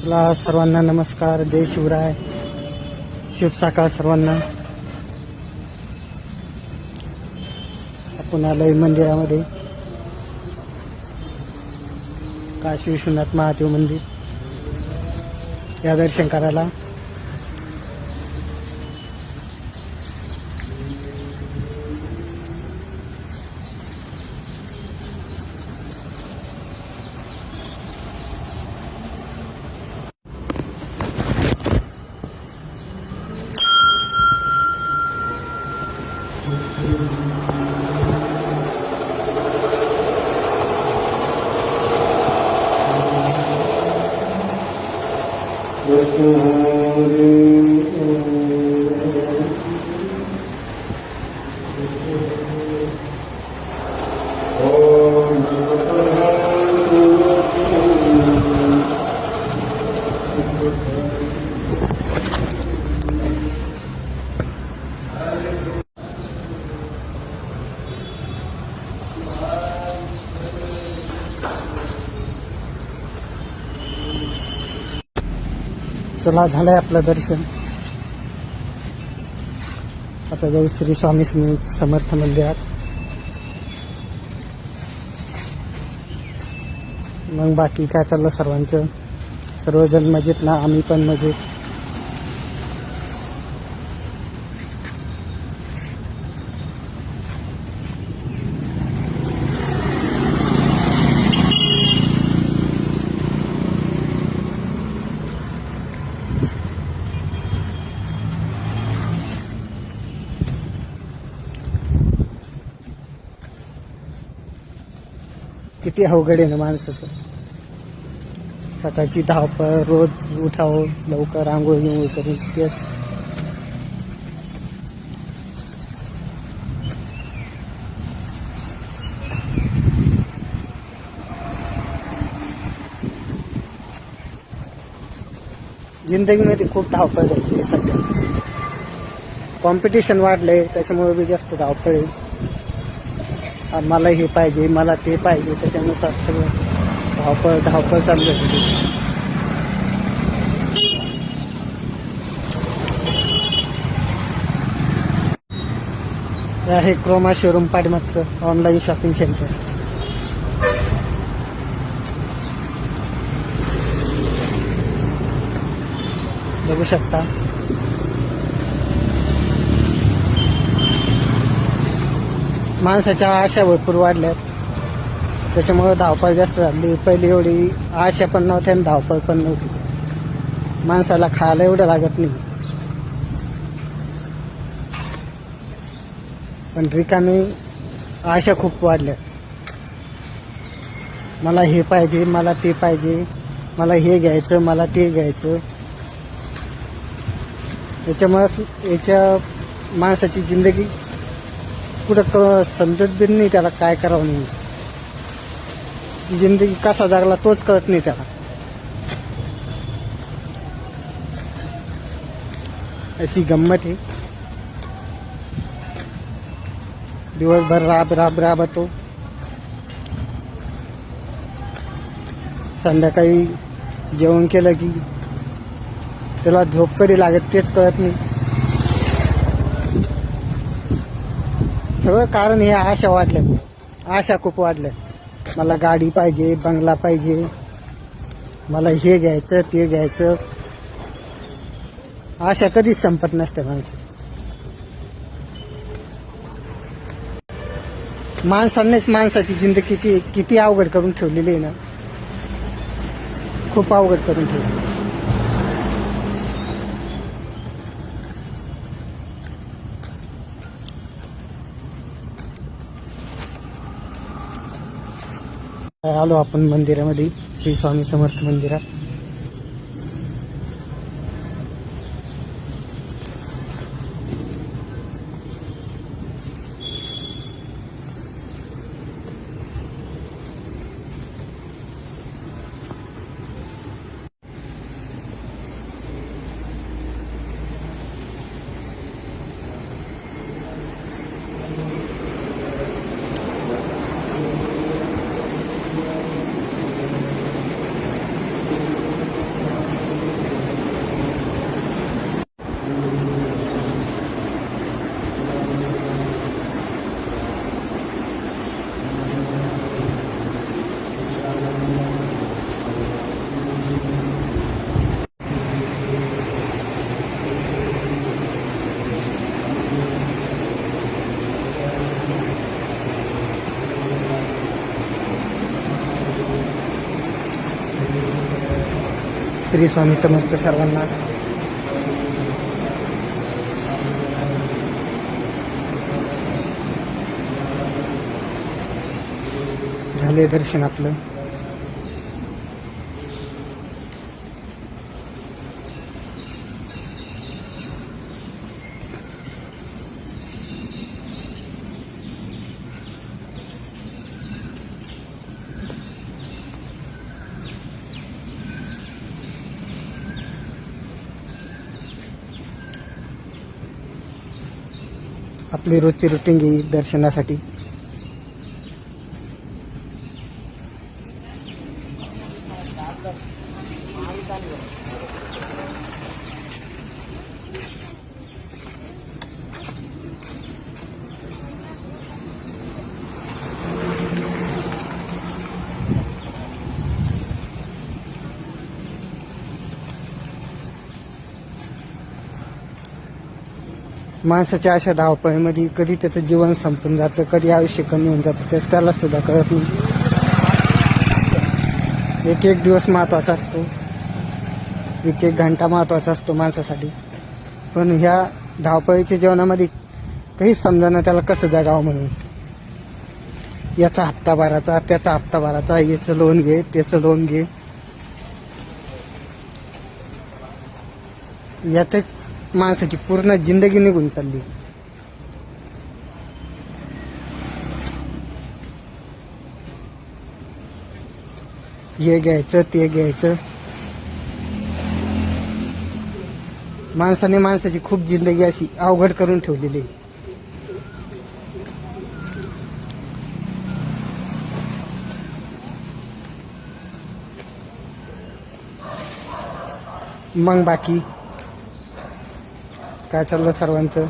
चला सर्वांना नमस्कार. जय शिवराय. शुभ सकाळ सर्वांना. आपण आलोय मंदिरामध्ये. काशी विश्वनाथ महादेव मंदिर. या दर्शन करायला. Hare चला झालंय आपलं दर्शन. आता जाऊ श्री स्वामी समर्थ मंदिरात. मग बाकी काय चाललं सर्वांचं? सर्वजण मजेत ना? आम्ही पण मजेत. किती अवघड आहे ना माणसाचं. सकाळची धावपळ रोज उठावं लवकर आंघोळ बिंघोळ करून तेच जिंदगीमध्ये खूप धावपळ झाली आहे सध्या. कॉम्पिटिशन वाढलंय त्याच्यामुळे बी जास्त धावपळ आहे. मला हे पाहिजे मला ते पाहिजे त्याच्यानुसार सगळं धावपळ धावपळ चालू असते हे आहे क्रोमा शोरूम पाठीमागचं ऑनलाईन शॉपिंग सेंटर बघू शकता. माणसाच्या आशा भरपूर वाढल्यात. त्याच्यामुळे धावपळ जास्त झाली. पहिली एवढी आशा पण नव्हत्या आणि धावपळ पण नव्हती. माणसाला खायला एवढं लागत नाही. पण रिकामी आशा खूप वाढल्या मला हे पाहिजे मला ते पाहिजे मला हे घ्यायचं मला ते घ्यायचं. याच्यामुळे याच्या माणसाची जिंदगी कुठं क समजत बी नाही त्याला काय करावं नाही जिंदगी कसा जागला तोच कळत नाही त्याला. अशी गंमत आहे. दिवसभर राब राब राबतो. संध्याकाळी जेवण केलं की त्याला झोप कधी लागत तेच कळत नाही. सगळं कारण हे आशा वाढल्या आशा खूप वाढल्या मला गाडी पाहिजे बंगला पाहिजे. मला हे घ्यायचं ते घ्यायचं. आशा कधीच संपत नसते माणसाची. माणसांनीच माणसाची जिंदगी किती किती अवघड करून ठेवलेली आहे ना. खूप अवघड करून ठेवली आलो आपण मंदिरामध्ये श्री स्वामी समर्थ मंदिरात. श्री स्वामी समर्थ सर्वांना. झाले दर्शन आपलं. आपली रोजची रुटीन घेईल दर्शनासाठी. माणसाच्या अशा धावपळीमध्ये कधी त्याचं जीवन संपून जातं कधी आयुष्य कमी होऊन जातं तेच त्याला सुद्धा कळत नाही. एक एक दिवस महत्त्वाचा असतो. एक एक घंटा महत्त्वाचा असतो माणसासाठी. पण ह्या धावपळीच्या जीवनामध्ये काही समजाना त्याला कसं जगावं म्हणून? याचा हप्ता भरायचा त्याचा हप्ता भरायचा याचं लोन घे त्याचं लोन घे. यातच माणसाची पूर्ण जिंदगी निघून चालली. हे घ्यायचं ते घ्यायचं. माणसाने माणसाची खूप जिंदगी अशी अवघड करून ठेवलेली. आहे मग बाकी? काय चाललं सर्वांचं?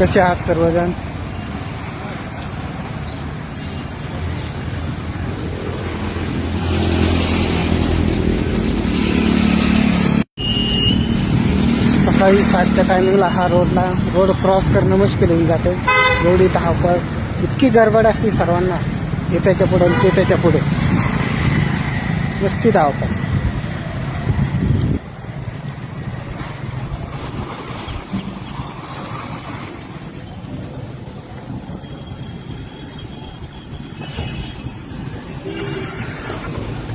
कसे आहात सर्वजण? सकाळी सातच्या टायमिंगला हा रोडला रोड क्रॉस करणं मुश्किल होऊन जातं. एवढी धावपळ इतकी गडबड असते सर्वांना. हे त्याच्या पुढे ते त्याच्या पुढे. नुसती धावपळ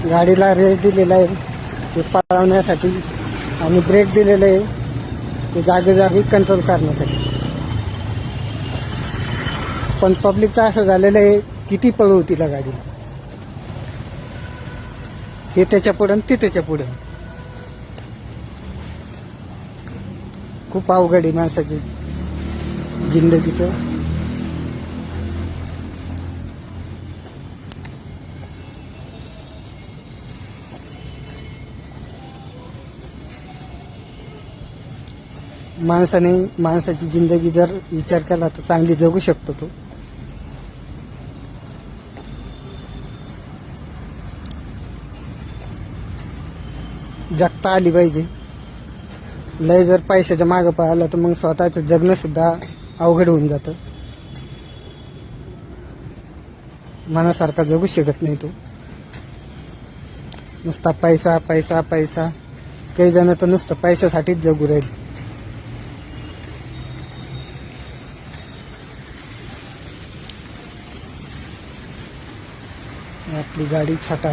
गाडीला रेस दिलेला आहे. ते पळवण्यासाठी आणि ब्रेक दिलेलं आहे. ते जागोजागी कंट्रोल करण्यासाठी. पण पब्लिकचं असं झालेलं आहे किती पळवू तिला गाडी हे त्याच्या पुढं आणि ते त्याच्या पुढं. खूप अवघड आहे माणसाची जिंदगीचं. माणसाने माणसाची जिंदगी जर विचार केला तर चांगली जगू शकतो तो. जगता आली पाहिजे. लय जर पैशाच्या मागं पाहिलं तर मग स्वतःचं जगणं सुद्धा अवघड होऊन जातं. मनासारखा जगू शकत नाही तो. नुसता पैसा पैसा पैसा. काही जण तर नुसतं पैशासाठीच जगू राहील. आपली गाडी छोटा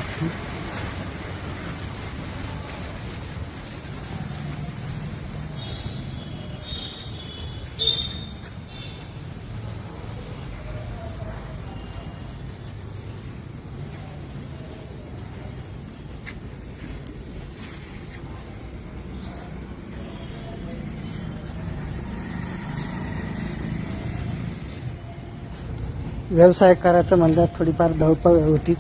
व्यवसाय करायचं म्हणल्यावर थोडीफार धावपळ होतीच.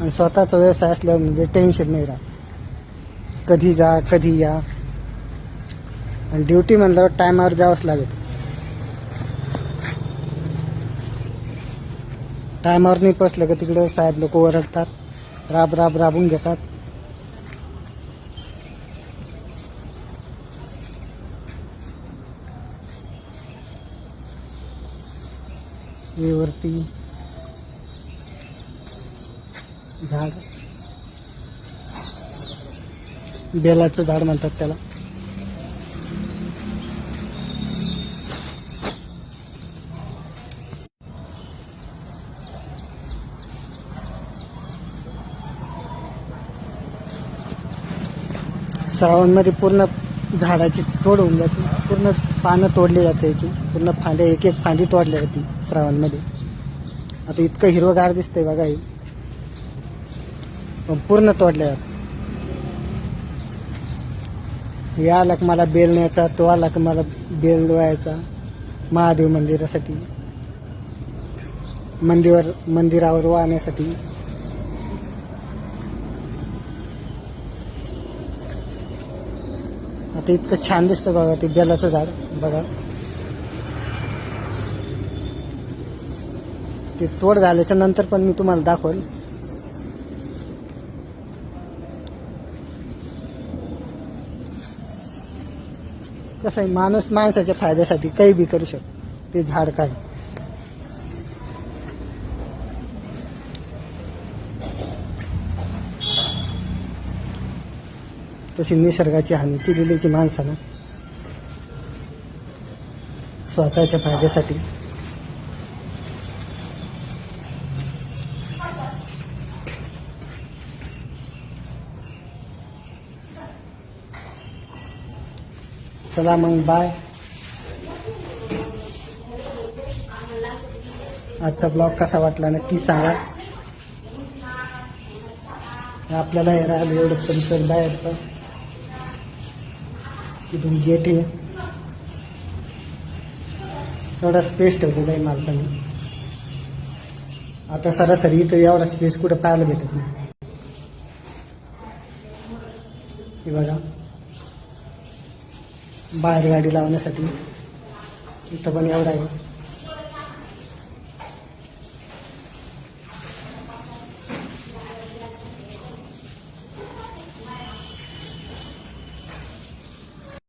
आणि स्वतःचा व्यवसाय असल्यावर म्हणजे टेन्शन नाही राहत. कधी जा कधी या. आणि ड्युटी म्हणल्यावर टायमावर जावंच लागेल. टायमावर नाही पोचलं का तिकडे? साहेब लोक ओरडतात राब राब राबून घेतात. वरती झाड. बेलाचं झाड म्हणतात त्याला. श्रावणमध्ये पूर्ण झाडाची तोड होऊन जाते. पूर्ण पानं तोडली जाते याची. पूर्ण फांद्या एक एक फांदी तोडली जाते श्रावणमध्ये. आता इतकं हिरवगार दिसतंय बघा हे. पण पूर्ण तोडल्या जात. या आला मला बेल न्यायचा तो आला की मला बेल व्हायचा महादेव मंदिरासाठी. मंदिर मंदिरावर वाहण्यासाठी आता इतकं छान दिसतं बघा ते बेलाचं झाड बघा. ते तोड झाल्याच्यानंतर पण मी तुम्हाला दाखवल. कसं आहे माणूस माणसाच्या फायद्यासाठी काही बी करू शकतो ते झाड काय तशी निसर्गाची हानी केलेलीची माणसानं. स्वतःच्या फायद्यासाठी. चला मग बाय आजचा ब्लॉग कसा वाटला नक्की सांगा. आपल्याला हे राहिलं एवढं परिसर बाहेरचं. इथून गेट आहे. एवढा स्पेस ठेवलेला आहे मालकाने. आता सरासरी इथं एवढा स्पेस कुठं पाहायला भेटत नाही. हे बघा. बाहेर गाडी लावण्यासाठी इथं पण एवढा आहे.